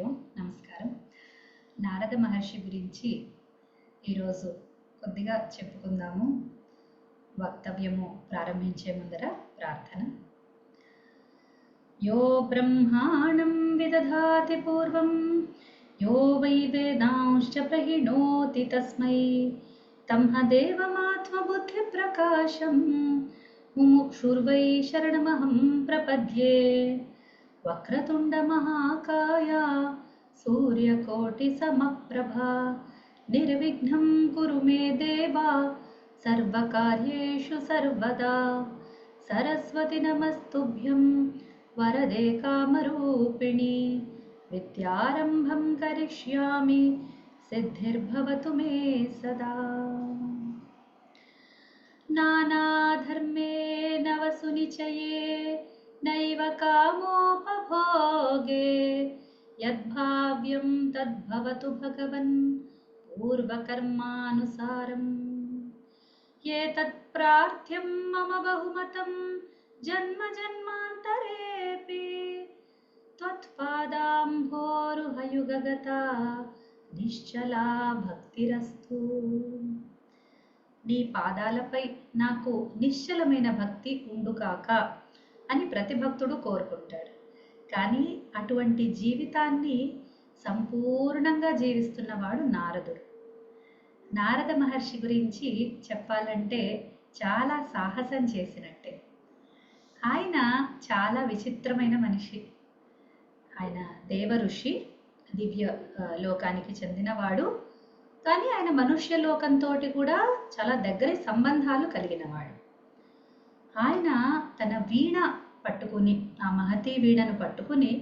ఓం నమస్కారం. నారద మహర్షి గురించి ఈరోజు కొద్దిగా చెప్పుకుందాము. వక్తవ్యము ప్రారంభించే ముందర ప్రార్థన. యో బ్రహ్మాణం విదధాతి పూర్వం యో వై వేదాంశ్చ ప్రహిణోతి తస్మై. తం దేవమాత్మబుద్ధిప్రకాశం ముముక్షుర్వై శరణమహం ప్రపద్యే. वक्रतुंड वक्रतुण्डमहाकाया, सूर्यकोटिसमप्रभा। निर्विघ्नं कुरु मे देवा, सर्वकार्येषु सर्वदा। सरस्वती नमस्तुभ्यं, वरदे कामरूपिणी। विद्यारम्भं करिष्यामि, सिद्धिर्भवतु मे सदा। नानाधर्मे नवसुनिचये నైవ కామోపభోగే. యద్భావ్యం తద్భవతు భగవన్ పూర్వకర్మానుసారం. ఏతత్ ప్రార్థ్యం మమ బహుమతం జన్మ జన్మాంతరేపి. త్వత్పాదాంభోరుహయుగగత నిశ్చలా భక్తిరస్తు. నీ పాదాలపై నాకు నిశ్చలమైన భక్తి ఉండుకాక అని ప్రతి భక్తుడు కోరుకుంటాడు. కానీ అటువంటి జీవితాన్ని సంపూర్ణంగా జీవిస్తున్నవాడు నారదుడు. నారద మహర్షి గురించి చెప్పాలంటే చాలా సాహసం చేసినట్టే. ఆయన చాలా విచిత్రమైన మనిషి. ఆయన దేవ ఋషి దివ్య లోకానికి చెందినవాడు. కానీ ఆయన మనుష్య లోకంతో కూడా చాలా దగ్గరి సంబంధాలు కలిగినవాడు ఆయన తన వీణ పట్టుకుని ఆ మహతీ వీణను పట్టుకుని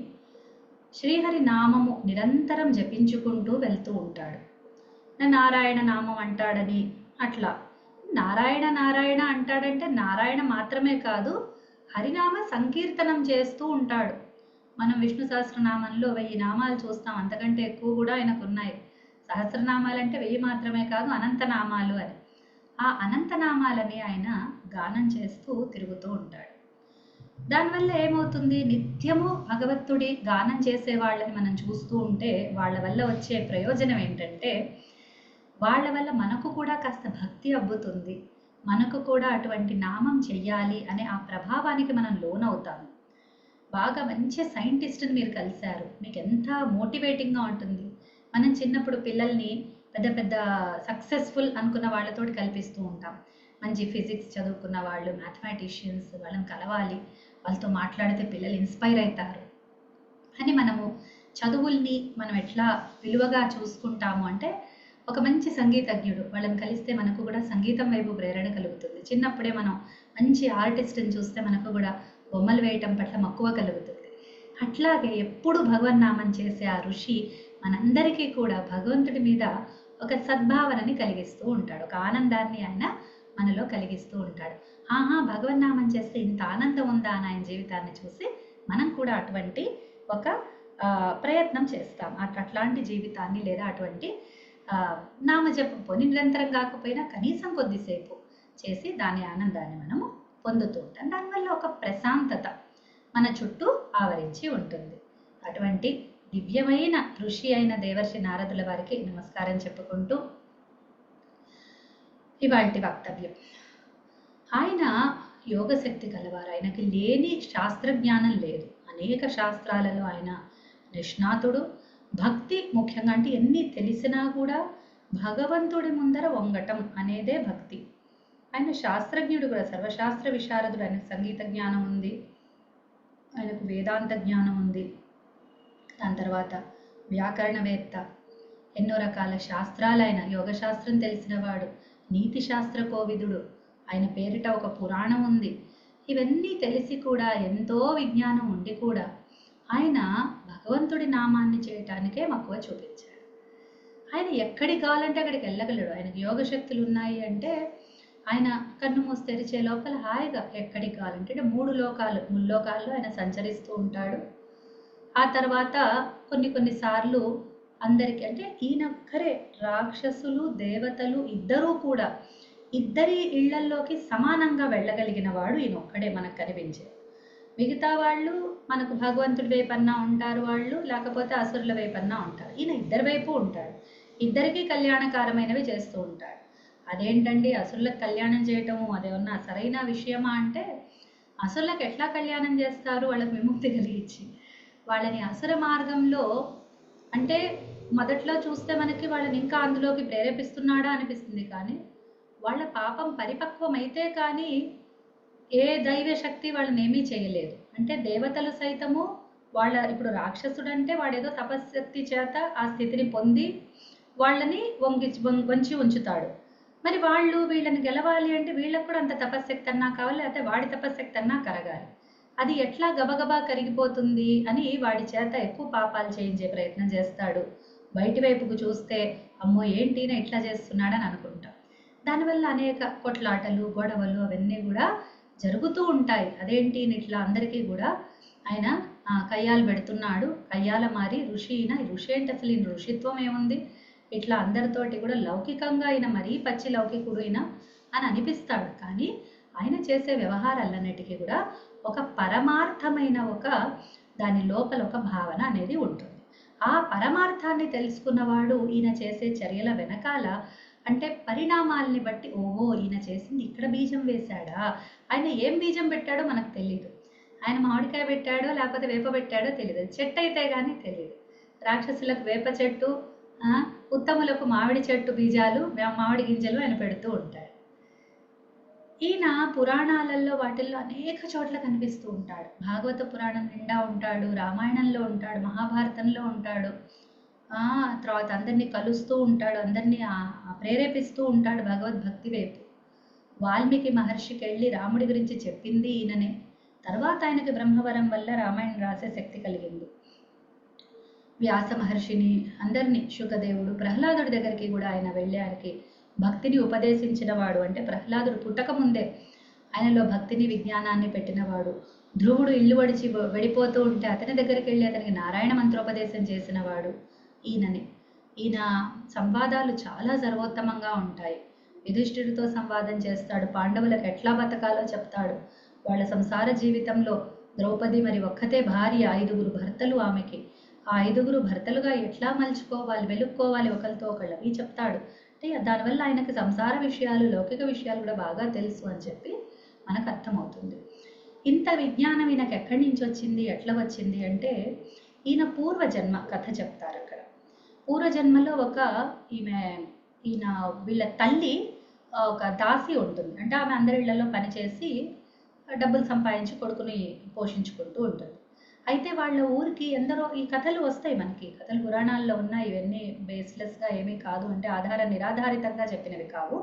శ్రీహరి నామము నిరంతరం జపించుకుంటూ వెళ్తూ ఉంటాడు. నారాయణ నామం అంటాడని అట్లా. నారాయణ నారాయణ అంటాడంటే నారాయణ మాత్రమే కాదు హరినామ సంకీర్తనం చేస్తూ ఉంటాడు. మనం విష్ణు సహస్రనామంలో వెయ్యి నామాలు చూస్తాం అంతకంటే ఎక్కువ కూడా ఆయనకు ఉన్నాయి సహస్రనామాలంటే వెయ్యి మాత్రమే కాదు అనంత నామాలు అని. ఆ అనంత నామాలని ఆయన గానం చేస్తూ తిరుగుతూ ఉంటాడు. దానివల్ల ఏమవుతుంది? నిత్యము భగవత్తుడి గానం చేసే వాళ్ళని మనం చూస్తూ ఉంటే వాళ్ళ వల్ల వచ్చే ప్రయోజనం ఏంటంటే వాళ్ళ వల్ల మనకు కూడా కాస్త భక్తి అబ్బుతుంది. మనకు కూడా అటువంటి నామం చెయ్యాలి అనే ఆ ప్రభావానికి మనం లోనవుతాము బాగా మంచి సైంటిస్ట్ని మీరు కలిశారు. మీకు ఎంత మోటివేటింగ్గా ఉంటుంది. మనం చిన్నప్పుడు పిల్లల్ని పెద్ద పెద్ద సక్సెస్ఫుల్ అనుకున్న వాళ్ళతోటి కల్పిస్తూ ఉంటాం. మంచి ఫిజిక్స్ చదువుకున్న వాళ్ళు మ్యాథమెటిషియన్స్ వాళ్ళని కలవాలి. వాళ్ళతో మాట్లాడితే పిల్లలు ఇన్స్పైర్ అవుతారు. అని మనము చదువుల్ని మనం ఎట్లా విలువగా చూసుకుంటాము అంటే ఒక మంచి సంగీతజ్ఞుడు వాళ్ళని కలిస్తే మనకు కూడా సంగీతం వైపు ప్రేరణ కలుగుతుంది. చిన్నప్పుడే మనం మంచి ఆర్టిస్ట్ని చూస్తే మనకు కూడా బొమ్మలు వేయటం పట్ల మక్కువ కలుగుతుంది. అట్లాగే ఎప్పుడు భగవన్నామం చేసే ఆ ఋషి మనందరికీ కూడా భగవంతుడి మీద ఒక సద్భావనని కలిగిస్తూ ఉంటాడు. ఒక ఆనందాన్ని ఆయన మనలో కలిగిస్తూ ఉంటాడు. ఆహా భగవన్నామం చేస్తే ఇంత ఆనందం ఉందా అని ఆయన జీవితాన్ని చూసి మనం కూడా అటువంటి ఒక ప్రయత్నం చేస్తాం. అట్లాంటి జీవితాన్ని లేదా అటువంటి నామజపం పోని నిరంతరం కాకపోయినా కనీసం కొద్దిసేపు చేసి దాని ఆనందాన్ని మనము పొందుతూ ఉంటాం. దానివల్ల ఒక ప్రశాంతత మన చుట్టూ ఆవరించి ఉంటుంది. అటువంటి దివ్యమైన ఋషి అయిన దేవర్షి నారదుల వారికి నమస్కారం చెప్పుకుంటూ ఇవాల్టి వక్తవ్యం. ఆయన యోగశక్తి కలవారు ఆయనకి లేని శాస్త్రజ్ఞానం లేదు. అనేక శాస్త్రాలలో ఆయన నిష్ణాతుడు. భక్తి ముఖ్యంగా అంటే ఎన్ని తెలిసినా కూడా భగవంతుడి ముందర వంగటం అనేదే భక్తి. ఆయన శాస్త్రజ్ఞుడు కూడా. సర్వశాస్త్ర విశారదుడు. ఆయనకు సంగీత జ్ఞానం ఉంది. ఆయనకు వేదాంత జ్ఞానం ఉంది. దాని తర్వాత వ్యాకరణవేత్త. ఎన్నో రకాల శాస్త్రాలైన యోగశాస్త్రం తెలిసినవాడు నీతి శాస్త్ర కోవిదుడు. ఆయన పేరిట ఒక పురాణం ఉంది. ఇవన్నీ తెలిసి కూడా ఎంతో విజ్ఞానం ఉండి కూడా ఆయన భగవంతుడి నామాన్ని చేయటానికే మక్కువ చూపించాడు. ఆయన ఎక్కడికి కావాలంటే అక్కడికి వెళ్ళగలడు. ఆయనకు యోగ శక్తులు ఉన్నాయి అంటే ఆయన కన్ను మూసి తెరిచే లోపల హాయిగా ఎక్కడికి కావాలంటే అంటే మూడు లోకాలు ముల్లోకాల్లో ఆయన సంచరిస్తూ ఉంటాడు. ఆ తర్వాత కొన్ని కొన్ని సార్లు అందరికీ అంటే ఈయన ఒక్కరే రాక్షసులు దేవతలు ఇద్దరూ కూడా ఇద్దరి ఇళ్ళల్లోకి సమానంగా వెళ్ళగలిగిన వాడు ఈయన ఒక్కడే మనకు కనిపించే మిగతా వాళ్ళు మనకు భగవంతుడి వైపన్నా ఉంటారు వాళ్ళు లేకపోతే అసురుల వైపన్నా ఉంటారు. ఈయన ఇద్దరి వైపు ఉంటాడు. ఇద్దరికీ కళ్యాణకారమైనవి చేస్తూ ఉంటాడు. అదేంటండి? అసురులకు కళ్యాణం చేయటము అదేమన్నా సరైన విషయమా అంటే అసురులకు ఎట్లా కళ్యాణం చేస్తారు? వాళ్ళకి విముక్తి కలిగించి. వాళ్ళని అసుర మార్గంలో అంటే మొదట్లో చూస్తే మనకి వాళ్ళని ఇంకా అందులోకి ప్రేరేపిస్తున్నాడా అనిపిస్తుంది కానీ వాళ్ళ పాపం పరిపక్వం అయితే కానీ ఏ దైవ శక్తి వాళ్ళని ఏమీ చేయలేదు. అంటే దేవతలు సైతము వాళ్ళ ఇప్పుడు రాక్షసుడు అంటే వాడేదో తపశక్తి చేత ఆ స్థితిని పొంది వాళ్ళని వంగి వంచి ఉంచుతాడు. మరి వాళ్ళు వీళ్ళని గెలవాలి అంటే వీళ్ళకు కూడా అంత తపశక్తి అన్నా కావాలి లేకపోతే వాడి తపశక్తి అన్నా కరగాలి. అది ఎట్లా గబగబా కరిగిపోతుంది అని వాడి చేత ఎక్కువ పాపాలు చేయించే ప్రయత్నం చేస్తాడు. బయటి వైపుకు చూస్తే అమ్మో ఏంటి ఈయన ఇట్లా చేస్తున్నాడని అనుకుంటాం. దానివల్ల అనేక కొట్లాటలు గొడవలు అవన్నీ కూడా జరుగుతూ ఉంటాయి. అదేంటి ఇట్లా అందరికీ కూడా ఆయన కయ్యాలు పెడుతున్నాడు. కయ్యాల మారి ఋషి ఈయన ఋషి ఏంటి అసలు? ఈయన ఋషిత్వం ఏముంది? ఇట్లా అందరితోటి కూడా లౌకికంగా ఆయన మరీ పచ్చి లౌకికుడు ఈయన అని అనిపిస్తాడు. కానీ ఆయన చేసే వ్యవహారాలన్నిటికీ కూడా ఒక పరమార్థమైన ఒక దాని లోపల ఒక భావన అనేది ఉంటుంది. ఆ పరమార్థాన్ని తెలుసుకున్నవాడు ఈయన చేసే చర్యల వెనకాల అంటే పరిణామాల్ని బట్టి ఓహో ఈయన చేసింది ఇక్కడ బీజం వేశాడా? ఆయన ఏం బీజం పెట్టాడో మనకు తెలియదు ఆయన మామిడికాయ పెట్టాడో లేకపోతే వేప పెట్టాడో తెలియదు చెట్టు అయితే కానీ తెలియదు రాక్షసులకు వేప చెట్టు ఆ, ఉత్తములకు మామిడి చెట్టు బీజాలు మామిడి గింజలు ఆయన పెడుతూ ఉంటాడు. ఈయన పురాణాలలో వాటిల్లో అనేక చోట్ల కనిపిస్తూ ఉంటాడు. భాగవత పురాణం నిండా ఉంటాడు రామాయణంలో ఉంటాడు మహాభారతంలో ఉంటాడు. ఆ తర్వాత అందరినీ కలుస్తూ ఉంటాడు అందరినీ ఆ- ప్రేరేపిస్తూ ఉంటాడు భగవద్భక్తి వైపు. వాల్మీకి మహర్షికి వెళ్ళి రాముడి గురించి చెప్పింది ఈయననే. తర్వాత ఆయనకి బ్రహ్మవరం వల్ల రామాయణం రాసే శక్తి కలిగింది. వ్యాస మహర్షిని అందరినీ శుకదేవుడు ప్రహ్లాదుడి దగ్గరికి కూడా ఆయన వెళ్ళి ఆయనకి భక్తిని ఉపదేశించిన వాడు అంటే ప్రహ్లాదుడు పుట్టకముందే ఆయనలో భక్తిని విజ్ఞానాన్ని పెట్టినవాడు. ధ్రువుడు ఇల్లు వడిచి వెళ్ళిపోతూ ఉంటే అతని దగ్గరికి వెళ్ళి అతనికి నారాయణ మంత్రోపదేశం చేసినవాడు ఈయనని. ఈయన సంవాదాలు చాలా సర్వోత్తమంగా ఉంటాయి. యుధిష్ఠిరుడితో సంవాదం చేస్తాడు. పాండవులకు ఎట్లా బతకాలో చెప్తాడు. వాళ్ళ సంసార జీవితంలో ద్రౌపది మరి ఒక్కతే భార్య ఐదుగురు భర్తలు ఆమెకి. ఆ ఐదుగురు భర్తలుగా ఎట్లా మలుచుకోవాలి వెలుక్కోవాలి ఒకరితో ఒకళ్ళు అవి చెప్తాడు. అంటే దానివల్ల ఆయనకి సంసార విషయాలు లౌకిక విషయాలు కూడా బాగా తెలుసు అని చెప్పి మనకు అర్థమవుతుంది. ఇంత విజ్ఞానం ఈయనకు ఎక్కడి నుంచి వచ్చింది ఎట్లా వచ్చింది అంటే ఈయన పూర్వజన్మ కథ చెప్తారు అక్కడ. పూర్వజన్మలో ఒక ఈమె ఈయన వీళ్ళ తల్లి ఒక దాసి ఉంటుంది. అంటే ఆమె అందరి ఇళ్ళలో పనిచేసి డబ్బులు సంపాదించి కొడుకుని పోషించుకుంటూ ఉంటుంది. అయితే వాళ్ళ ఊరికి ఎందరో ఈ కథలు వస్తాయి మనకి. కథలు పురాణాల్లో ఉన్నాయి ఇవన్నీ బేస్లెస్గా ఏమీ కాదు. అంటే ఆధార నిరాధారితంగా చెప్పినవి కావు.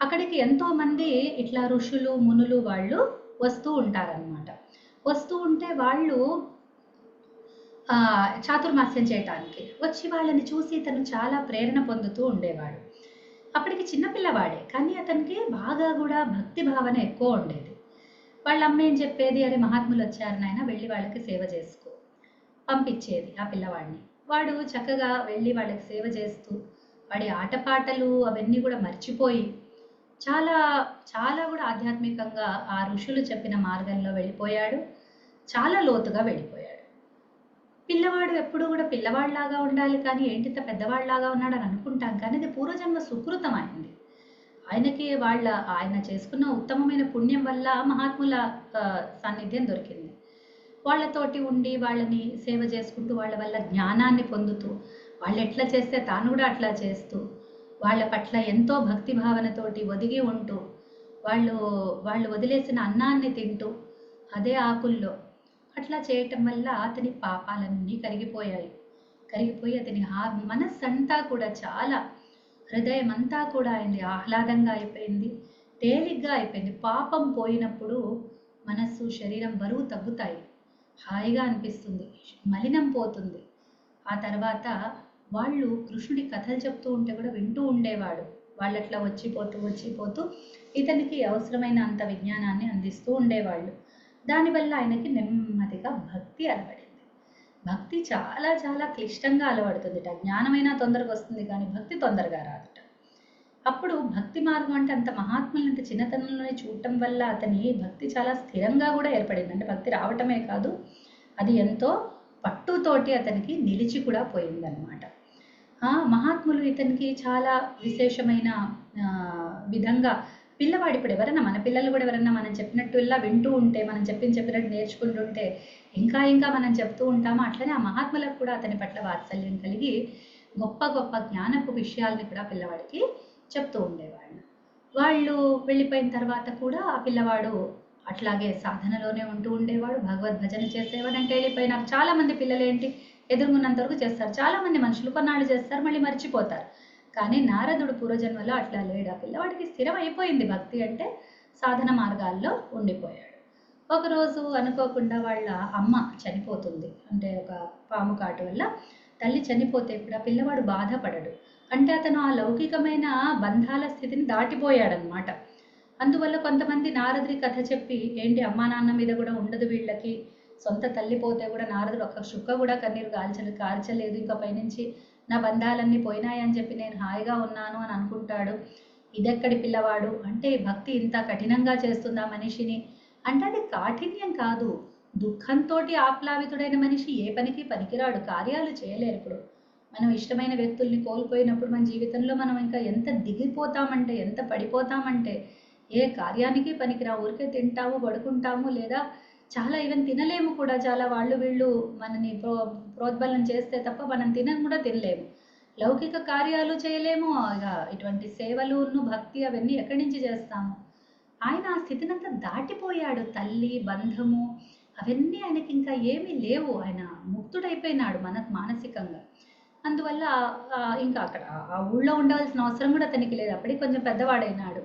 అక్కడికి ఎంతో మంది ఇట్లా ఋషులు మునులు వాళ్ళు వస్తూ ఉంటారనమాట వస్తూ ఉంటే వాళ్ళు చాతుర్మాస్యం చేయటానికి వచ్చి వాళ్ళని చూసి తను చాలా ప్రేరణ పొందుతూ ఉండేవాడు. అప్పటికి చిన్నపిల్లవాడే కానీ అతనికి బాగా కూడా భక్తి భావన ఎక్కువ ఉండేది. వాళ్ళ అమ్మ ఏం చెప్పేది? అరే మహాత్ములు వచ్చారు నాయన వెళ్ళి వాళ్ళకి సేవ చేసుకో. పంపించేది ఆ పిల్లవాడిని. వాడు చక్కగా వెళ్ళి వాళ్ళకి సేవ చేస్తూ వాడి ఆటపాటలు అవన్నీ కూడా మర్చిపోయి చాలా చాలా కూడా ఆధ్యాత్మికంగా ఆ ఋషులు చెప్పిన మార్గంలో వెళ్ళిపోయాడు. చాలా లోతుగా వెళ్ళిపోయాడు. పిల్లవాడు ఎప్పుడు కూడా పిల్లవాడిలాగా ఉండాలి కానీ ఏంటింత పెద్దవాడిలాగా ఉన్నాడు అని అనుకుంటాం కానీ అది పూర్వజన్మ సుకృతం అయింది. ఆయనకి వాళ్ళ ఆయన చేసుకున్న ఉత్తమమైన పుణ్యం వల్ల మహాత్ముల సాన్నిధ్యం దొరికింది. వాళ్ళతోటి ఉండి వాళ్ళని సేవ చేసుకుంటూ వాళ్ళ వల్ల జ్ఞానాన్ని పొందుతూ వాళ్ళు ఎట్లా చేస్తే తాను కూడా అట్లా చేస్తూ వాళ్ళ పట్ల ఎంతో భక్తి భావనతోటి ఒదిగి ఉంటూ వాళ్ళు వాళ్ళు వదిలేసిన అన్నాన్ని తింటూ అదే ఆకుల్లో అట్లా చేయటం వల్ల అతని పాపాలన్నీ కరిగిపోయాయి. కరిగిపోయి అతని మనస్సంతా కూడా చాలా హృదయం అంతా కూడా అయింది ఆహ్లాదంగా అయిపోయింది తేలిగ్గా అయిపోయింది. పాపం పోయినప్పుడు మనస్సు శరీరం బరువు తగ్గుతాయి. హాయిగా అనిపిస్తుంది. మలినం పోతుంది. ఆ తర్వాత వాళ్ళు కృష్ణుడి కథలు చెప్తూ ఉంటే కూడా వింటూ ఉండేవాడు. వాళ్ళు అట్లా వచ్చిపోతూ వచ్చిపోతూ ఇతనికి అవసరమైన అంత విజ్ఞానాన్ని అందిస్తూ ఉండేవాళ్ళు. దానివల్ల ఆయనకి నెమ్మదిగా భక్తి అలవడింది. భక్తి చాలా చాలా క్లిష్టంగా అలవడుతుందిట. జ్ఞానమైనా తొందరగా వస్తుంది కానీ భక్తి తొందరగా రాదుట. అప్పుడు భక్తి మార్గం అంటే అంత మహాత్ములను అంత చిన్నతనంలోనే చూడటం వల్ల అతని భక్తి చాలా స్థిరంగా కూడా ఏర్పడింది. అంటే భక్తి రావటమే కాదు అది ఎంతో పట్టుతోటి అతనికి నిలిచి కూడా పోయిందనమాట మహాత్ములు ఇతనికి చాలా విశేషమైన విధంగా పిల్లవాడు ఇప్పుడు ఎవరైనా మన పిల్లలు కూడా ఎవరైనా మనం చెప్పినట్టు ఇలా వింటూ ఉంటే మనం చెప్పిన చెప్పినట్టు నేర్చుకుంటుంటే ఇంకా ఇంకా మనం చెప్తూ ఉంటామో అట్లనే ఆ మహాత్ములకు కూడా అతని పట్ల వాత్సల్యం కలిగి గొప్ప గొప్ప జ్ఞానపు విషయాల్ని కూడా పిల్లవాడికి చెప్తూ ఉండేవాళ్ళు. వాళ్ళు వెళ్ళిపోయిన తర్వాత కూడా ఆ పిల్లవాడు అట్లాగే సాధనలోనే ఉంటూ ఉండేవాడు భగవద్ భజన చేసేవాడు. అంటే వెళ్ళిపోయినారు చాలా మంది పిల్లలు ఏంటి ఎదురుగున్నంత వరకు చేస్తారు. చాలా మంది మనుషులు కొన్నాళ్ళు చేస్తారు మళ్ళీ మర్చిపోతారు. కానీ నారదుడు పూర్వజన్మలో అట్లా లేడు. ఆ పిల్లవాడికి స్థిరం అయిపోయింది భక్తి అంటే సాధన మార్గాల్లో ఉండిపోయాడు. ఒకరోజు అనుకోకుండా వాళ్ళ అమ్మ చనిపోతుంది. అంటే ఒక పాము కాటు వల్ల తల్లి చనిపోతే ఇప్పుడు ఆ పిల్లవాడు బాధపడడు. అంటే అతను ఆ లౌకికమైన బంధాల స్థితిని దాటిపోయాడనమాట అందువల్ల కొంతమంది నారదుడి కథ చెప్పి ఏంటి అమ్మా నాన్న మీద కూడా ఉండదు వీళ్ళకి? సొంత తల్లి పోతే కూడా నారదుడు ఒక్క చుక్క కూడా కన్నీరు కాల్చలేదు కాల్చలేదు. ఇంకా పైనుంచి నా బంధాలన్నీ పోయినాయని చెప్పి నేను హాయిగా ఉన్నాను అని అనుకుంటాడు. ఇదెక్కడి పిల్లవాడు? అంటే ఈ భక్తి ఇంత కఠినంగా చేస్తుందా మనిషిని? అంటే అది కాఠిన్యం కాదు. దుఃఖంతో ఆప్లావితుడైన మనిషి ఏ పనికి పనికిరాడు. కార్యాలు చేయలేరు ఇప్పుడు. మనం ఇష్టమైన వ్యక్తుల్ని కోల్పోయినప్పుడు మన జీవితంలో మనం ఇంకా ఎంత దిగిపోతామంటే ఎంత పడిపోతామంటే ఏ కార్యానికి పనికిరా. ఊరికే తింటాము పడుకుంటాము లేదా చాలా ఈవెన్ తినలేము కూడా. చాలా వాళ్ళు వీళ్ళు మనని ప్రో ప్రోద్బలం చేస్తే తప్ప మనం తినను కూడా తినలేము. లౌకిక కార్యాలు చేయలేము. ఇక ఇటువంటి సేవలును భక్తి అవన్నీ ఎక్కడి నుంచి చేస్తాము? ఆయన ఆ స్థితినంతా దాటిపోయాడు. తల్లి బంధము అవన్నీ ఆయనకి ఇంకా ఏమీ లేవు. ఆయన ముక్తుడైపోయినాడు మన మానసికంగా. అందువల్ల ఇంకా అక్కడ ఆ ఊళ్ళో ఉండవలసిన అవసరం కూడా అతనికి లేదు. అప్పటికి కొంచెం పెద్దవాడైనాడు.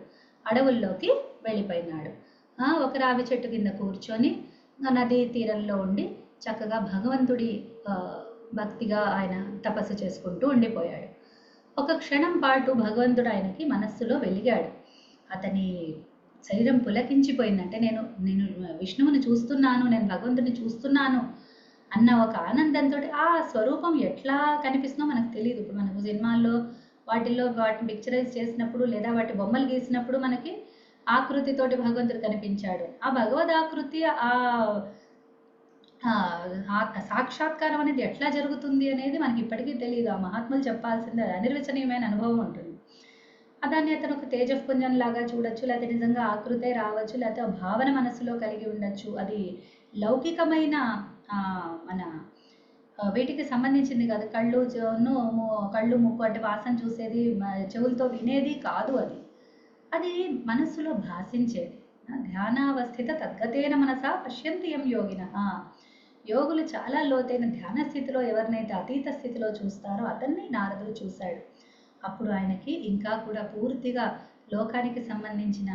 అడవుల్లోకి వెళ్ళిపోయినాడు. ఆ, ఒక రావి చెట్టు కింద కూర్చొని నదీ తీరంలో ఉండి చక్కగా భగవంతుడి భక్తిగా ఆయన తపస్సు చేసుకుంటూ ఉండిపోయాడు. ఒక క్షణం పాటు భగవంతుడు ఆయనకి మనస్సులో వెలిగాడు. అతని శరీరం పులకించిపోయిందంటే నేను నేను విష్ణువుని చూస్తున్నాను నేను భగవంతుని చూస్తున్నాను అన్న ఒక ఆనందంతో ఆ స్వరూపం ఎట్లా కనిపిస్తుందో మనకు తెలియదు ఇప్పుడు మనకు సినిమాల్లో వాటిల్లో వాటిని పిక్చరైజ్ చేసినప్పుడు లేదా వాటి బొమ్మలు గీసినప్పుడు మనకి ఆకృతితోటి భగవంతుడు కనిపించాడు. ఆ భగవద్ ఆకృతి ఆ సాక్షాత్కారం అనేది ఎట్లా జరుగుతుంది అనేది మనకి ఇప్పటికీ తెలియదు ఆ మహాత్ములు చెప్పాల్సింది అది అనిర్వచనీయమైన అనుభవం ఉంటుంది. దాన్ని అతను ఒక తేజపుంజం లాగా చూడొచ్చు లేకపోతే నిజంగా ఆకృతే రావచ్చు లేకపోతే భావన మనసులో కలిగి ఉండొచ్చు. అది లౌకికమైన మన వీటికి సంబంధించింది కాదు. కళ్ళు ము- కళ్ళు ముక్కు అంటే వాసన చూసేది చెవులతో వినేది కాదు అది. అది మనస్సులో భాషించేది ధ్యానావస్థిత తద్గతేన మనసా పశ్యంతి యం యోగిన. యోగులు చాలా లోతైన ధ్యాన స్థితిలో ఎవరినైతే అతీత స్థితిలో చూస్తారో అతన్ని నారదుడు చూశాడు. అప్పుడు ఆయనకి ఇంకా కూడా పూర్తిగా లోకానికి సంబంధించిన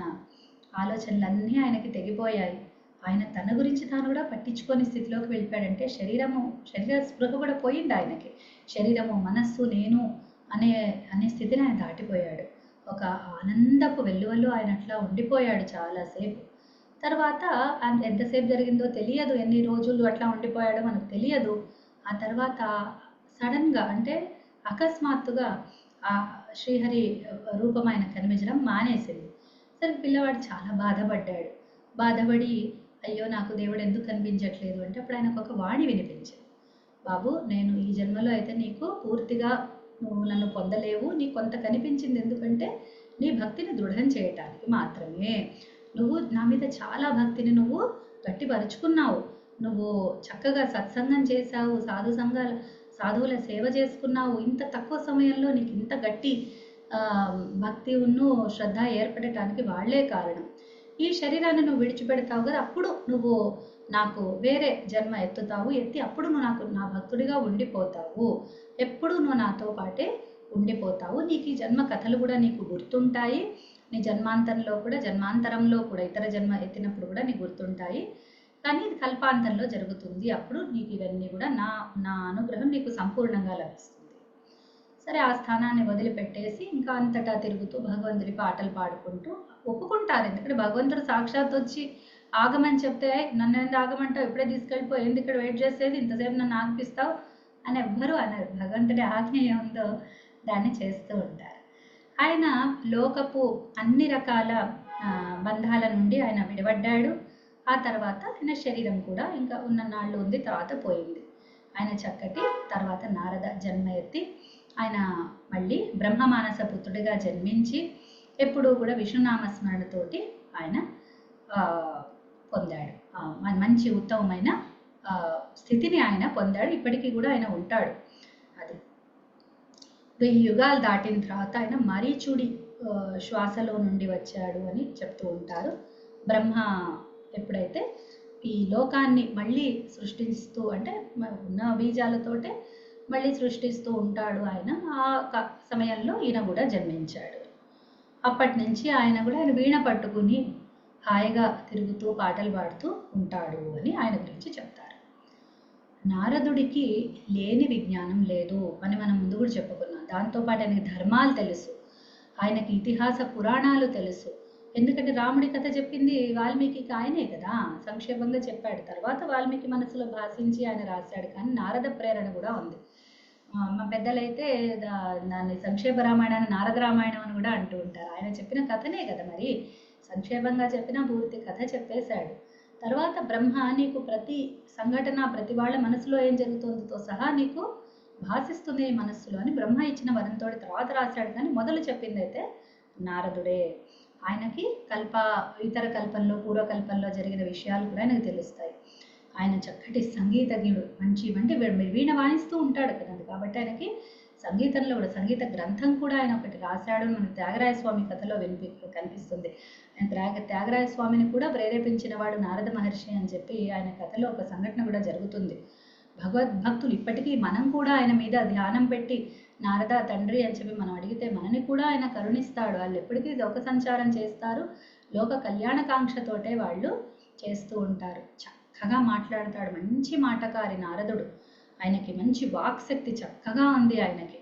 ఆలోచనలన్నీ ఆయనకి తెగిపోయాయి. ఆయన తన గురించి తాను కూడా పట్టించుకొని స్థితిలోకి వెళ్ళిపోయాడంటే శరీరము శరీర స్పృహ కూడా పోయింది ఆయనకి. శరీరము మనస్సు నేను అనే అనే స్థితిని ఆయన దాటిపోయాడు. ఒక ఆనందపు వెల్లువల్లో ఆయన అట్లా ఉండిపోయాడు చాలాసేపు. తర్వాత ఆయన ఎంతసేపు జరిగిందో తెలియదు ఎన్ని రోజులు అట్లా ఉండిపోయాడో మనకు తెలియదు. ఆ తర్వాత సడన్గా అంటే అకస్మాత్తుగా ఆ శ్రీహరి రూపం ఆయన కనిపించడం మానేసింది. సరే పిల్లవాడు చాలా బాధపడ్డాడు. బాధపడి అయ్యో నాకు దేవుడు ఎందుకు కనిపించట్లేదు? అంటే అప్పుడు ఆయనకు ఒక వాణి వినిపించింది. బాబు నేను ఈ జన్మలో అయితే నీకు పూర్తిగా నువ్వు నన్ను పొందలేవు నీ కొంత కనిపించింది ఎందుకంటే నీ భక్తిని దృఢం చేయటానికి మాత్రమే. నువ్వు నా మీద చాలా భక్తిని నువ్వు గట్టిపరుచుకున్నావు. నువ్వు చక్కగా సత్సంగం చేశావు సాధు సంఘాల సాధువుల సేవ చేసుకున్నావు. ఇంత తక్కువ సమయంలో నీకు ఇంత గట్టి భక్తి ఉన్ను శ్రద్ధ ఏర్పడటానికి వాళ్ళే కారణం. ఈ శరీరాన్ని నువ్వు విడిచిపెడతావు కదా అప్పుడు నువ్వు నాకు వేరే జన్మ ఎత్తుతావు ఎత్తి అప్పుడు నువ్వు నాకు నా భక్తుడిగా ఉండిపోతావు. ఎప్పుడు నువ్వు నాతో పాటే ఉండిపోతావు. నీకు ఈ జన్మ కథలు కూడా నీకు గుర్తుంటాయి. నీ జన్మాంతరంలో కూడా జన్మాంతరంలో కూడా ఇతర జన్మ ఎత్తినప్పుడు కూడా నీకు గుర్తుంటాయి. కానీ ఇది కల్పాంతంలో జరుగుతుంది. అప్పుడు నీకు ఇవన్నీ కూడా నా నా అనుగ్రహం నీకు సంపూర్ణంగా లభిస్తుంది. సరే ఆ స్థానాన్ని వదిలిపెట్టేసి ఇంకా అంతటా తిరుగుతూ భగవంతుడి పాటలు పాడుకుంటూ ఒప్పుకుంటారు. ఎందుకంటే భగవంతుడు సాక్షాత్ వచ్చి ఆగమని చెప్తే నన్ను ఏంది ఆగమంటావు? ఇప్పుడే తీసుకెళ్ళిపో ఏంది ఇక్కడ వెయిట్ చేసేది? ఇంతసేపు నన్ను ఆగిపిస్తావు? అని ఎవ్వరూ అనరు భగవంతుడి ఆజ్ఞ ఏముందో దాన్ని చేస్తూ ఉంటారు. ఆయన లోకపు అన్ని రకాల బంధాల నుండి ఆయన విడబడ్డాడు ఆ తర్వాత ఆయన శరీరం కూడా ఇంకా ఉన్న నాళ్ళు ఉంది తర్వాత పోయింది. ఆయన చక్కటి తర్వాత నారద జన్మ ఎత్తి ఆయన మళ్ళీ బ్రహ్మమానస పుత్రుడిగా జన్మించి ఎప్పుడూ కూడా విష్ణునామస్మరణతోటి ఆయన ఆ, పొందాడు. మంచి ఉత్తమమైన స్థితిని ఆయన పొందాడు. ఇప్పటికీ కూడా ఆయన ఉంటాడు. అది. వెయ్యి యుగాలు దాటిన తర్వాత ఆయన మరీచుడి చూడి శ్వాసలో నుండి వచ్చాడు అని చెప్తూ ఉంటారు. బ్రహ్మ ఎప్పుడైతే ఈ లోకాన్ని మళ్ళీ సృష్టిస్తూ అంటే ఉన్న బీజాలతోటే మళ్ళీ సృష్టిస్తూ ఉంటాడు ఆయన ఆ సమయంలో ఈయన కూడా జన్మించాడు. అప్పటి నుంచి ఆయన కూడా ఆయన వీణ పట్టుకుని హాయిగా తిరుగుతూ పాటలు పాడుతూ ఉంటాడు అని ఆయన గురించి చెప్తారు. నారదుడికి లేని విజ్ఞానం లేదు అని మనం ముందు కూడా చెప్పుకున్నాం. దాంతోపాటు ఆయనకి ధర్మాలు తెలుసు. ఆయనకి ఇతిహాస పురాణాలు తెలుసు. ఎందుకంటే రాముడి కథ చెప్పింది వాల్మీకి ఆయనే కదా. సంక్షేపంగా చెప్పాడు. తర్వాత వాల్మీకి మనసులో భాషించి ఆయన రాశాడు. కానీ నారద ప్రేరణ కూడా ఉంది. మా పెద్దలైతే దా- దాన్ని సంక్షేప రామాయణాన్ని నారద రామాయణం అని కూడా అంటూ ఉంటారు. ఆయన చెప్పిన కథనే కదా మరి. సంక్షేపంగా చెప్పిన పూర్తి కథ చెప్పేశాడు. తర్వాత బ్రహ్మ నీకు ప్రతి సంఘటన ప్రతి వాళ్ళ మనసులో ఏం జరుగుతుందో సహా నీకు భాషిస్తుంది నీ మనస్సులో అని బ్రహ్మ ఇచ్చిన వరంతో తర్వాత రాశాడు కానీ మొదలు చెప్పింది అయితే నారదుడే. ఆయనకి కల్ప ఇతర కల్పంలో పూర్వకల్పంలో జరిగిన విషయాలు కూడా ఆయనకు తెలుస్తాయి. ఆయన చక్కటి సంగీతజ్ఞుడు మంచి అంటే వీణ వాయిస్తూ ఉంటాడు కదండి. కాబట్టి ఆయనకి సంగీతంలో కూడా సంగీత గ్రంథం కూడా ఆయన ఒకటి రాశాడు మన త్యాగరాయ స్వామి కథలో వినిపి కనిపిస్తుంది. ఆయన త్యాగ త్యాగరాయ స్వామిని కూడా ప్రేరేపించిన వాడు నారద మహర్షి అని చెప్పి ఆయన కథలో ఒక సంఘటన కూడా జరుగుతుంది. భగవద్భక్తులు ఇప్పటికీ మనం కూడా ఆయన మీద ధ్యానం పెట్టి నారద తండ్రి అని చెప్పి మనం అడిగితే మనని కూడా ఆయన కరుణిస్తాడు. వాళ్ళు ఎప్పటికీ లోక సంచారం చేస్తారు. లోక కళ్యాణకాంక్షతోటే వాళ్ళు చేస్తూ ఉంటారు. చక్కగా మాట్లాడతాడు. మంచి మాటకారి నారదుడు. ఆయనకి మంచి వాక్శక్తి చక్కగా ఉంది ఆయనకి.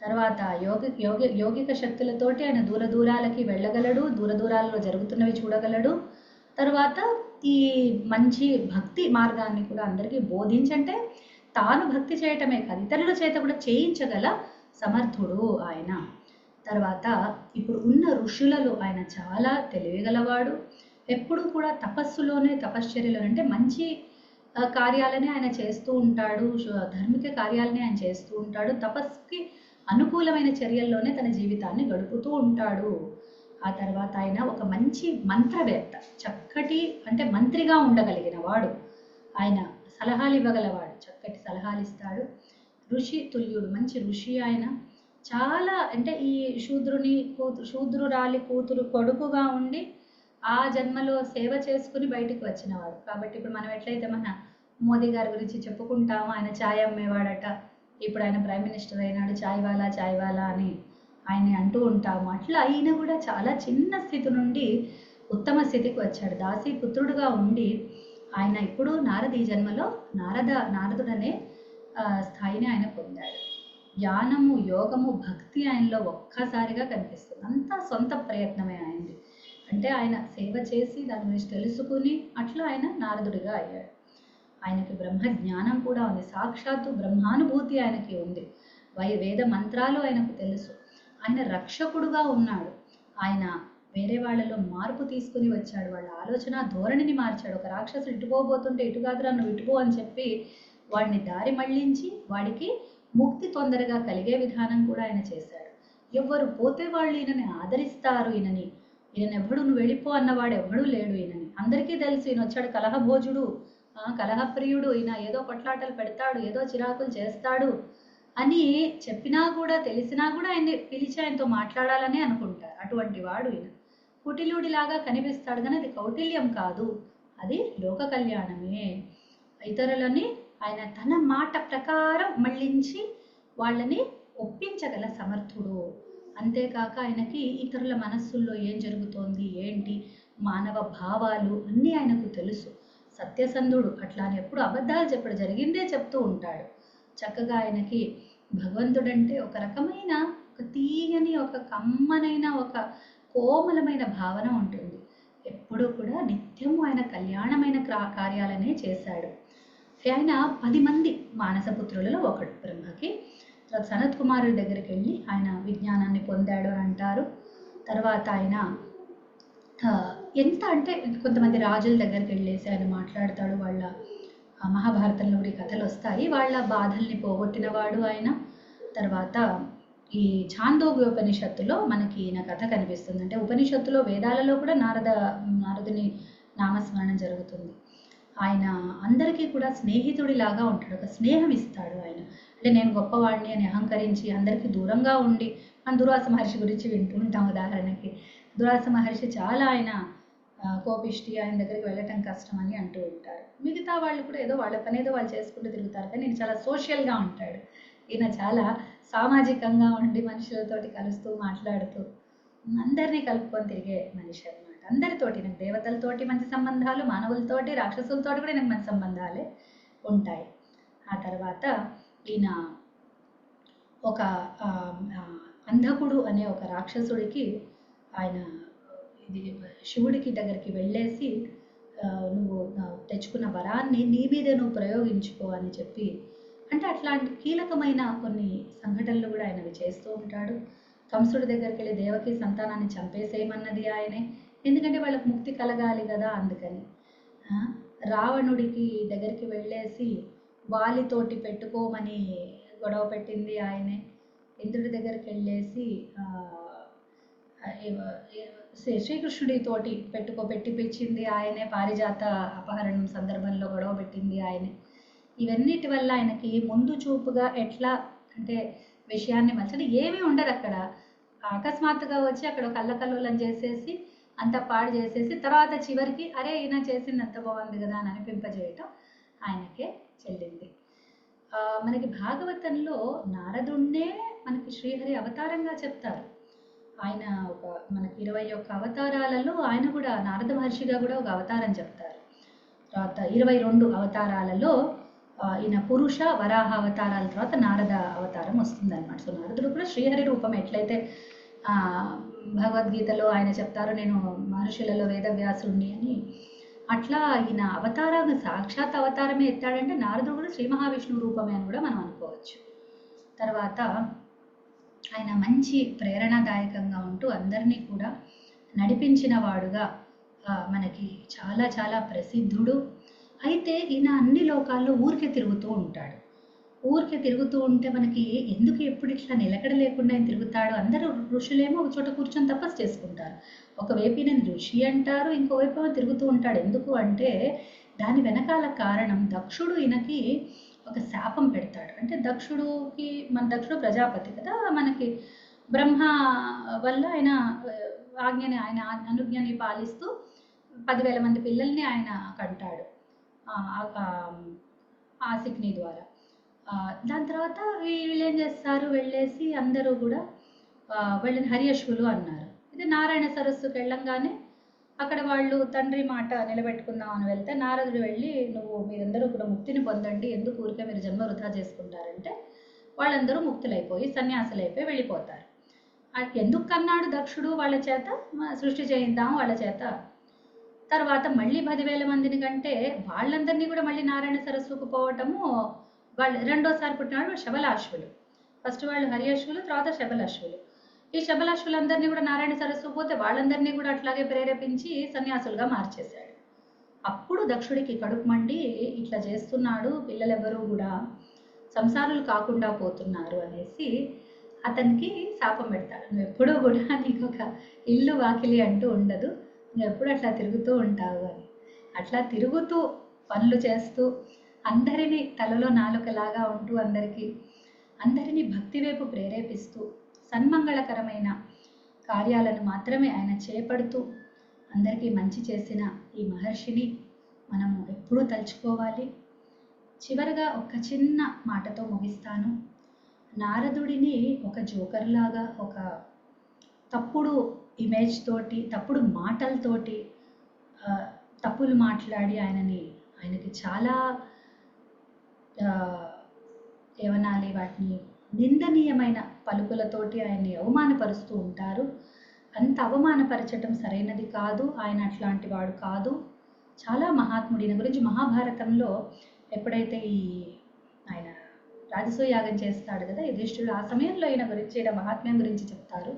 తర్వాత యోగ యోగ యోగిక శక్తులతోటి ఆయన దూర దూరాలకి వెళ్ళగలడు దూర దూరాలలో జరుగుతున్నవి చూడగలడు. తర్వాత ఈ మంచి భక్తి మార్గాన్ని కూడా అందరికీ బోధించంటే తాను భక్తి చేయటమే కాదు ఇతరుల చేత కూడా చేయించగల సమర్థుడు ఆయన. తర్వాత ఇప్పుడు ఉన్న ఋషులలో ఆయన చాలా తెలివిగలవాడు. ఎప్పుడూ కూడా తపస్సులోనే తపశ్చర్యలో అంటే మంచి కార్యాలనే ఆయన చేస్తూ ఉంటాడు. ధార్మిక కార్యాలనే ఆయన చేస్తూ ఉంటాడు. తపస్సుకి అనుకూలమైన చర్యల్లోనే తన జీవితాన్ని గడుపుతూ ఉంటాడు. ఆ తర్వాత ఆయన ఒక మంచి మంత్రవేత్త. చక్కటి అంటే మంత్రిగా ఉండగలిగిన వాడు. ఆయన సలహాలు ఇవ్వగలవాడు. చక్కటి సలహాలు ఇస్తాడు. ఋషి తుల్యుడు మంచి ఋషి ఆయన. చాలా అంటే ఈ శూద్రుని కూతురు శూద్రురాలి కూతురు కొడుకుగా ఉండి ఆ జన్మలో సేవ చేసుకుని బయటికి వచ్చినవాడు. కాబట్టి ఇప్పుడు మనం ఎట్లయితే మన మోదీ గారి గురించి చెప్పుకుంటాము ఆయన ఛాయ్ అమ్మేవాడట. ఇప్పుడు ఆయన ప్రైమ్ మినిస్టర్ అయినాడు ఛాయ్ వాలా ఛాయ్ వాలా అని ఆయన్ని అంటూ ఉంటాము. అట్లా ఆయన కూడా చాలా చిన్న స్థితి నుండి ఉత్తమ స్థితికి వచ్చాడు. దాసి పుత్రుడుగా ఉండి ఆయన ఇప్పుడు నారద ఈ జన్మలో నారద నారదుడనే స్థాయిని ఆయన పొందాడు. జ్ఞానము యోగము భక్తి ఆయనలో ఒక్కసారిగా కనిపిస్తుంది. అంతా సొంత ప్రయత్నమే ఆయనది. అంటే ఆయన సేవ చేసి దాని గురించి తెలుసుకుని అట్లా ఆయన నారదుడిగా అయ్యాడు. ఆయనకి బ్రహ్మ జ్ఞానం కూడా ఉంది. సాక్షాత్తు బ్రహ్మానుభూతి ఆయనకి ఉంది. వై వేద మంత్రాలు ఆయనకు తెలుసు. ఆయన రక్షకుడుగా ఉన్నాడు. ఆయన వేరే వాళ్ళలో మార్పు తీసుకుని వచ్చాడు. వాళ్ళ ఆలోచన ధోరణిని మార్చాడు. ఒక రాక్షసుడు ఇటుపోబోతుంటే ఇటుగాదురా నువ్వు ఇటుపో అని చెప్పి వాడిని దారి మళ్ళించి వాడికి ముక్తి తొందరగా కలిగే విధానం కూడా ఆయన చేశాడు. ఎవ్వరు పోతే వాళ్ళు ఈయనని ఆదరిస్తారు. ఈయనని ఈయన ఎవడు నువ్వు వెళ్ళిపో అన్నవాడు ఎవడూ లేడు ఈయనని. అందరికీ తెలుసు ఈయన వచ్చాడు కలహభోజుడు కలహప్రియుడు ఈయన ఏదో కొట్లాటలు పెడతాడు ఏదో చిరాకులు చేస్తాడు అని చెప్పినా కూడా తెలిసినా కూడా ఆయన్ని పిలిచి ఆయనతో మాట్లాడాలని అనుకుంటారు అటువంటి వాడు ఈయన. కుటిలుడిలాగా కనిపిస్తాడు కానీ అది కౌటిల్యం కాదు. అది లోక కళ్యాణమే. ఇతరులని ఆయన తన మాట ప్రకారం మళ్ళించి వాళ్ళని ఒప్పించగల సమర్థుడు. అంతేకాక ఆయనకి ఇతరుల మనస్సుల్లో ఏం జరుగుతోంది ఏంటి మానవ భావాలు అన్నీ ఆయనకు తెలుసు. సత్యసంధుడు అట్లా అని ఎప్పుడు అబద్ధాలు చెప్పడు జరిగిందే చెప్తూ ఉంటాడు. చక్కగా ఆయనకి భగవంతుడంటే ఒక రకమైన ఒక తీయని ఒక కమ్మనైన ఒక కోమలమైన భావన ఉంటుంది. ఎప్పుడూ కూడా నిత్యము ఆయన కళ్యాణమైన క్రా- కార్యాలనే చేశాడు. ఆయన పది మంది మానసపుత్రులలో ఒకడు బ్రహ్మకి సనత్ కుమారుడి దగ్గరికి వెళ్ళి ఆయన విజ్ఞానాన్ని పొందాడు అని అంటారు. తర్వాత ఆయన ఎంత అంటే కొంతమంది రాజుల దగ్గరికి వెళ్ళేసి ఆయన మాట్లాడతాడు. వాళ్ళ మహాభారతంలో కూడా ఈ కథలు వస్తాయి. వాళ్ళ బాధల్ని పోగొట్టినవాడు ఆయన. తర్వాత ఈ ఛాందోగ్య ఉపనిషత్తులో మనకి ఈయన కథ కనిపిస్తుంది. అంటే ఉపనిషత్తులో వేదాలలో కూడా నారద నారదుని నామస్మరణ జరుగుతుంది. ఆయన అందరికీ కూడా స్నేహితుడిలాగా ఉంటాడు. ఒక స్నేహం ఇస్తాడు ఆయన. అంటే నేను గొప్పవాడిని అని అహంకరించి అందరికీ దూరంగా ఉండి మన దుర్వాస మహర్షి గురించి వింటూ ఉంటాం ఉదాహరణకి. దుర్వాస మహర్షి చాలా ఆయన కోపిష్టి ఆయన దగ్గరికి వెళ్ళటం కష్టం అని అంటూ ఉంటారు. మిగతా వాళ్ళు కూడా ఏదో వాళ్ళ పని ఏదో వాళ్ళు చేసుకుంటూ తిరుగుతారు. కానీ నేను చాలా సోషల్గా ఉంటాడు. ఈయన చాలా సామాజికంగా ఉండి మనుషులతోటి కలుస్తూ మాట్లాడుతూ అందరినీ కలుపుకొని తిరిగే మనిషి అందరితోటి నాకు దేవతలతోటి మంచి సంబంధాలు మానవులతోటి రాక్షసులతోటి కూడా నాకు మంచి సంబంధాలే ఉంటాయి. ఆ తర్వాత ఈయన ఒక అంధకుడు అనే ఒక రాక్షసుడికి ఆయన ఇది శివుడికి దగ్గరికి వెళ్ళేసి నువ్వు తెచ్చుకున్న వరాన్ని నీ మీదే నువ్వు ప్రయోగించుకో అని చెప్పి అంటే అట్లాంటి కీలకమైన కొన్ని సంఘటనలు కూడా ఆయనవి చేస్తూ ఉంటాడు. కంసుడి దగ్గరికి వెళ్ళి దేవకి సంతానాన్ని చంపేసేయమన్నది ఆయనే. ఎందుకంటే వాళ్ళకి ముక్తి కలగాలి కదా అందుకని. రావణుడికి దగ్గరికి వెళ్ళేసి వాలితోటి పెట్టుకోమని గొడవ పెట్టింది ఆయనే. ఇంద్రుడి దగ్గరికి వెళ్ళేసి శ్రీ- శ్రీకృష్ణుడితోటి పెట్టుకో పెట్టిపించింది ఆయనే. పారిజాత అపహరణం సందర్భంలో గొడవ పెట్టింది ఆయనే. ఇవన్నిటి వల్ల ఆయనకి ముందు చూపుగా ఎట్లా అంటే విషయాన్ని మలచడం ఏమీ ఉండదు అక్కడ అకస్మాత్తుగా వచ్చి అక్కడ ఒక చేసేసి అంత పాడు చేసేసి తర్వాత చివరికి అరే ఈయన చేసింది అంత బాగుంది కదా అని అనిపింపజేయటం ఆయనకే చెల్లింది. మనకి భాగవతంలో నారదుణ్ణే మనకి శ్రీహరి అవతారంగా చెప్తారు. ఆయన ఒక మనకి ఇరవై ఒక్క అవతారాలలో ఆయన కూడా నారద మహర్షిగా కూడా ఒక అవతారం చెప్తారు. తర్వాత ఇరవై రెండు అవతారాలలో ఈయన పురుష వరాహ అవతారాల తర్వాత నారద అవతారం వస్తుంది అనమాట సో నారదుడు కూడా శ్రీహరి రూపం ఎట్లయితే భగవద్గీతలో ఆయన చెప్తారు నేను మహర్షులలో వేదవ్యాసుడిని అని. అట్లా ఈయన అవతారం సాక్షాత్ అవతారమే ఎత్తాడంటే నారదుడు కూడా శ్రీ మహావిష్ణువు రూపమే అని కూడా మనం అనుకోవచ్చు. తర్వాత ఆయన మంచి ప్రేరణాదాయకంగా ఉంటూ అందరినీ కూడా నడిపించిన వాడుగా మనకి చాలా చాలా ప్రసిద్ధుడు. అయితే ఈయన అన్ని లోకాల్లో ఊరికే తిరుగుతూ ఉంటాడు. ఊరికే తిరుగుతూ ఉంటే మనకి ఎందుకు ఎప్పుడు ఇట్లా నిలకడ లేకుండా ఆయన తిరుగుతాడు అందరూ ఋషులేమో ఒక చోట కూర్చొని తపస్సు చేసుకుంటారు ఒకవైపు ఈయన ఋషి అంటారు ఇంకోవైపు ఏమో తిరుగుతూ ఉంటాడు ఎందుకు అంటే దాని వెనకాల కారణం దక్షుడు ఈయనకి ఒక శాపం పెడతాడు అంటే దక్షుడుకి మన దక్షుడు ప్రజాపతి కదా మనకి బ్రహ్మ వల్ల ఆయన ఆజ్ఞని ఆయన అనుజ్ఞని పాలిస్తూ పదివేల మంది పిల్లల్ని ఆయన కంటాడు ఆ, ఆసిక్ని ద్వారా దాని తర్వాత వీళ్ళు ఏం చేస్తారు? వెళ్ళేసి అందరూ కూడా వాళ్ళని హరియశ్వులు అన్నారు. ఇది నారాయణ సరస్సుకి వెళ్ళంగానే అక్కడ వాళ్ళు తండ్రి మాట నిలబెట్టుకుందాం అని వెళ్తే నారదుడు వెళ్ళి నువ్వు మీరందరూ కూడా ముక్తిని పొందండి. ఎందుకు ఊరికే మీరు జన్మ వృధా చేసుకుంటారంటే? వాళ్ళందరూ ముక్తులైపోయి సన్యాసులైపోయి వెళ్ళిపోతారు. ఎందుకు కన్నాడు దక్షుడు వాళ్ళ చేత? సృష్టి చేయిద్దాం వాళ్ళ చేత. తర్వాత మళ్ళీ పదివేల మందిని కంటే వాళ్ళందరినీ కూడా మళ్ళీ నారాయణ సరస్సుకు పోవటము వాళ్ళు రెండోసారి పుట్టినాడు శబలాశ్వులు. ఫస్ట్ వాళ్ళు హరియశ్వులు తర్వాత శబలాశ్వులు. ఈ శబలాశ్వులందరినీ కూడా నారాయణ సరస్సు పోతే వాళ్ళందరినీ కూడా అట్లాగే ప్రేరేపించి సన్యాసులుగా మార్చేశాడు. అప్పుడు దక్షుడికి కడుపు మండి ఇట్లా చేస్తున్నాడు పిల్లలెవరూ కూడా సంసారులు కాకుండా పోతున్నారు అనేసి అతనికి శాపం పెడతాడు. నువ్వు ఎప్పుడూ కూడా నీకు ఒక ఇల్లు వాకిలి అంటూ ఉండదు. నువ్వు ఎప్పుడు అట్లా తిరుగుతూ ఉంటావు అని. అట్లా తిరుగుతూ పనులు చేస్తూ అందరినీ తలలో నాలుకలాగా ఉంటూ అందరికీ అందరినీ భక్తి వైపు ప్రేరేపిస్తూ సన్మంగళకరమైన కార్యాలను మాత్రమే ఆయన చేపడుతూ అందరికీ మంచి చేసిన ఈ మహర్షిని మనము ఎప్పుడూ తలుచుకోవాలి. చివరగా ఒక చిన్న మాటతో ముగిస్తాను. నారదుడిని ఒక జోకర్లాగా ఒక తప్పుడు ఇమేజ్ తోటి తప్పుడు మాటలతోటి తప్పులు మాట్లాడి ఆయనని ఆయనకి చాలా ఏమనాలి? వాటిని నిందనీయమైన పలుకులతోటి ఆయన్ని అవమానపరుస్తూ ఉంటారు. అంత అవమానపరచటం సరైనది కాదు. ఆయన అట్లాంటి వాడు కాదు. చాలా మహాత్ముడు. ఈయన గురించి మహాభారతంలో ఎప్పుడైతే ఈ ఆయన రాజసూయాగం చేస్తాడు కదా యుధిష్ఠుడు ఆ సమయంలో ఈయన గురించి ఈయన మహాత్మ్యం గురించి చెప్తారు.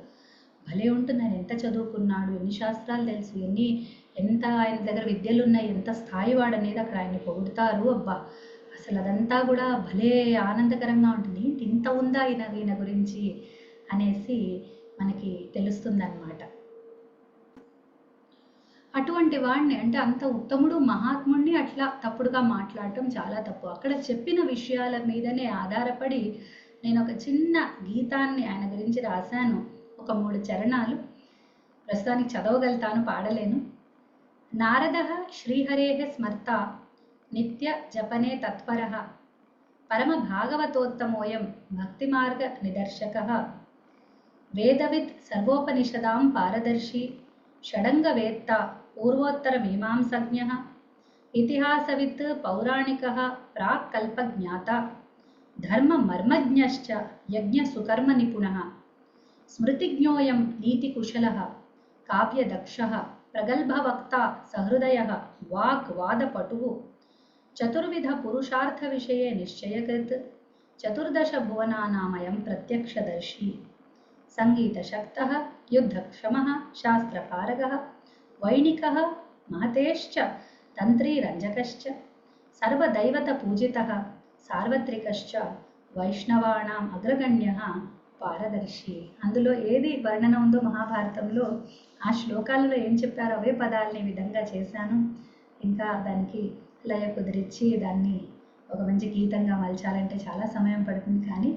భలే ఉంటుంది. ఆయన ఎంత చదువుకున్నాడు? ఎన్ని శాస్త్రాలు తెలుసు? ఎన్ని ఎంత ఆయన దగ్గర విద్యలు ఉన్నాయి? ఎంత స్థాయి వాడు అనేది అక్కడ ఆయన్ని పొగుడుతారు. అబ్బా! అసలు అదంతా కూడా భలే ఆనందకరంగా ఉంటుంది. ఇంత ఉందా ఈయన ఈయన గురించి అనేసి మనకి తెలుస్తుందన్నమాట. అటువంటి వాడిని అంటే అంత ఉత్తముడు మహాత్ముడిని అట్లా తప్పుడుగా మాట్లాడటం చాలా తప్పు. అక్కడ చెప్పిన విషయాల మీదనే ఆధారపడి నేను ఒక చిన్న గీతాన్ని ఆయన గురించి రాశాను. ఒక మూడు చరణాలు. ప్రస్తుతానికి చదవగలుగుతాను పాడలేను. నారద శ్రీహరే స్మర్త नित्यजपने तत्परः। परमभागवतोत्तमोऽयं भक्तिमार्गनिदर्शकः वेदवित् सर्वोपनिषदां पारदर्शी षडङ्गवेत्ता पूर्वोत्तरमीमांसज्ञः इतिहासवित् पौराणिकः प्राक्कल्पज्ञाता धर्ममर्मज्ञश्च यज्ञसुकर्मनिपुणः स्मृतिज्ञोऽयं नीतिकुशलः काव्यदक्षः प्रगल्भवक्ता सहृदयः वाक्वादपटुः చతుర్విధ పురుషార్థ విషయే నిశ్చయకృత్. చతుర్దశ భువనానామయం ప్రత్యక్షదర్శి. సంగీతశక్త యుద్ధక్షమ శాస్త్రపారగ వైణిక మహతేశ్చ తంత్రీరంజకశ్చ సర్వదైవతపూజిత సార్వత్రికశ్చ వైష్ణవానాం అగ్రగణ్య పారదర్శి. అందులో ఏది వర్ణన ఉందో మహాభారతంలో ఆ శ్లోకాలలో ఏం చెప్పారో అవే పదాలని విధంగా చేశాను. ఇంకా దానికి లయ కుదిరించి దాన్ని ఒక మంచి గీతంగా మలచాలంటే చాలా సమయం పడుతుంది. కానీ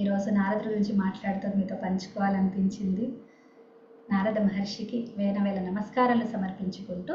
ఈరోజు నారదుడి గురించి మాట్లాడుతూ మీతో పంచుకోవాలనిపించింది. నారద మహర్షికి వేల వేల నమస్కారాలు సమర్పించుకుంటూ